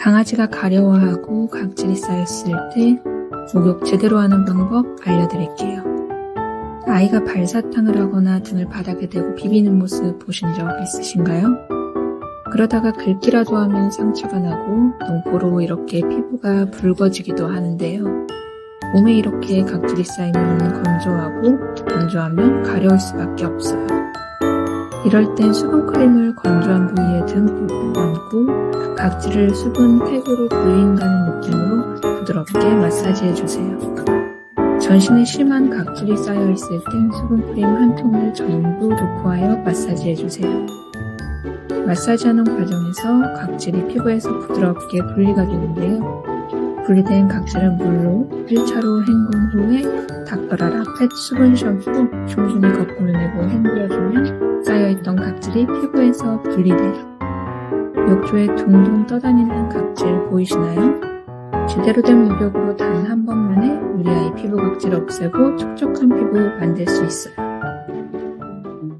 강아지가 가려워하고 각질이 쌓였을 때 목욕 제대로 하는 방법 알려드릴게요. 아이가 발사탕을 하거나 등을 바닥에 대고 비비는 모습 보신 적 있으신가요? 그러다가 긁기라도 하면 상처가 나고 농포로 이렇게 피부가 붉어지기도 하는데요. 몸에 이렇게 각질이 쌓이면 건조하고 건조하면 가려울 수밖에 없어요. 이럴 땐 수분크림을 건조한 부위에 듬뿍 얹고 각질을 수분 팩으로 불린다는 느낌으로 부드럽게 마사지해주세요. 전신에 심한 각질이 쌓여있을 땐 수분크림 한 통을 전부 도포하여 마사지해주세요. 마사지하는 과정에서 각질이 피부에서 부드럽게 분리가 되는데요. 분리된 각질은 물로 1차로 헹군 후에 닥터라라 펫 수분 샴푸로 충분히 거품을 내고 헹궈주면 쌓여있던 각질이 피부에서 분리돼요. 욕조에 둥둥 떠다니는 각질 보이시나요? 제대로 된 목욕으로 단 한 번만에 우리 아이 피부 각질 없애고 촉촉한 피부 만들 수 있어요.